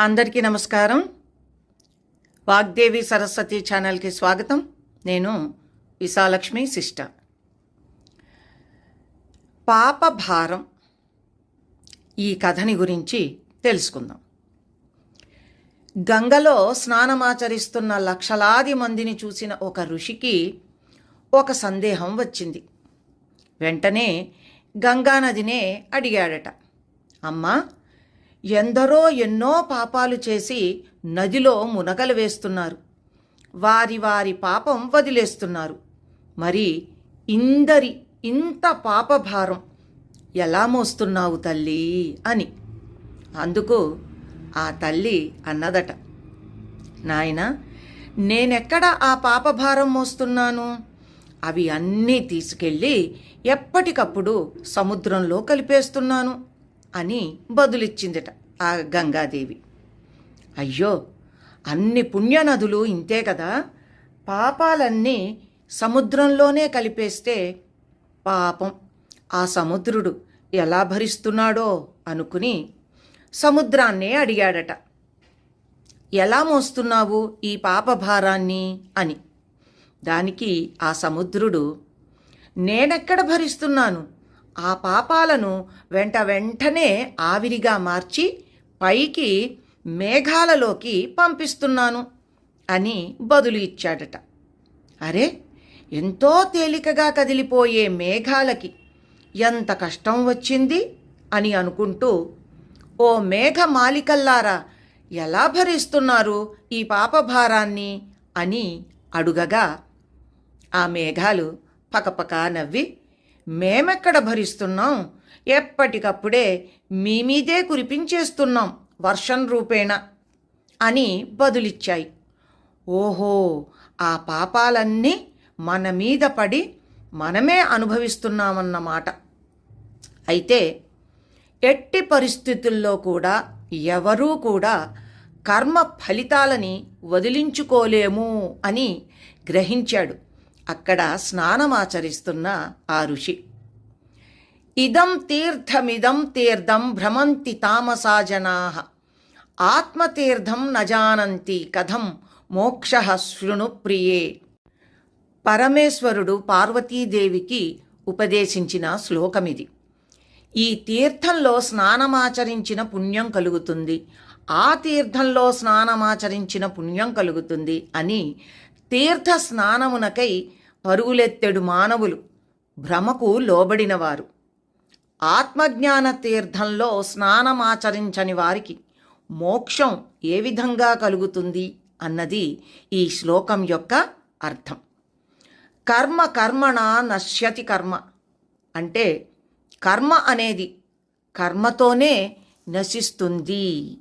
అందరికీ నమస్కారం. వాగ్దేవి సరస్వతి ఛానల్కి స్వాగతం. నేను విశాలక్ష్మి సిస్టర్. పాప భారం ఈ కథని గురించి తెలుసుకుందాం. గంగలో స్నానమాచరిస్తున్న లక్షలాది మందిని చూసిన ఒక ఋషికి ఒక సందేహం వచ్చింది. వెంటనే గంగానదినే అడిగాడట. అమ్మా ఎందరో ఎన్నో పాపాలు చేసి నదిలో మునగలు వేస్తున్నారు. వారి వారి పాపం వదిలేస్తున్నారు. మరి ఇందరి ఇంత పాపభారం ఎలా మోస్తున్నావు తల్లి? అని. అందుకు ఆ తల్లి అన్నదట నాయన నేనెక్కడ ఆ పాపభారం మోస్తున్నాను? అవి అన్నీ తీసుకెళ్ళి ఎప్పటికప్పుడు సముద్రంలో కలిపేస్తున్నాను అని బదులిచ్చిందట. ఆ గంగాదేవి. అయ్యో అన్ని పుణ్యనదులు ఇంతే కదా? పాపాలన్నీ సముద్రంలోనే కలిపేస్తే పాపం. ఆ సముద్రుడు ఎలా భరిస్తున్నాడో అనుకుని సముద్రాన్నే అడిగాడట. ఎలా మోస్తున్నావు ఈ పాపభారాన్ని అని. దానికి ఆ సముద్రుడు నేనెక్కడ భరిస్తున్నాను? ఆ పాపాలను వెంట వెంటనే ఆవిరిగా మార్చి పైకి మేఘాలలోకి పంపిస్తున్నాను అని బదులు ఇచ్చాడట. అరే ఎంతో తేలికగా కదిలిపోయే మేఘాలకి ఎంత కష్టం వచ్చింది అని అనుకుంటూ ఓ మేఘ మాలికల్లారా ఎలా భరిస్తున్నారు ఈ పాపభారాన్ని అని అడుగగా ఆ మేఘాలు పకపకా నవ్వి మేమెక్కడ భరిస్తున్నాం? ఎప్పటికప్పుడే మీ మీదే కురిపించేస్తున్నాం వర్షం రూపేణ అని బదులిచ్చాయి. ఓహో ఆ పాపాలన్నీ మన మీద పడి మనమే అనుభవిస్తున్నామన్నమాట అయితే ఎట్టి పరిస్థితుల్లో కూడా ఎవరూ కూడా కర్మ ఫలితాలని వదిలించుకోలేము అని గ్రహించాడు. అక్కడ స్నానమాచరిస్తున్న ఆ ఋషి. ఇదం తీర్థమిదం తీర్థం భ్రమంతి తామసా జనా. ఆత్మతీర్థం నజానంతి కథం మోక్ష శృణు ప్రియే. పరమేశ్వరుడు పార్వతీదేవికి ఉపదేశించిన శ్లోకమిది. ఈ తీర్థంలో స్నానమాచరించిన పుణ్యం కలుగుతుంది. ఆ తీర్థంలో స్నానమాచరించిన పుణ్యం కలుగుతుంది అని తీర్థ స్నానమునకై పరుగులెత్తెడు మానవులు భ్రమకు లోబడినవారు. ఆత్మజ్ఞాన తీర్థంలో స్నానమాచరించని వారికి మోక్షం ఏ విధంగా కలుగుతుంది అన్నది ఈ శ్లోకం యొక్క అర్థం. కర్మ కర్మణ నశ్యతి కర్మ అంటే కర్మ అనేది కర్మతోనే నశిస్తుంది.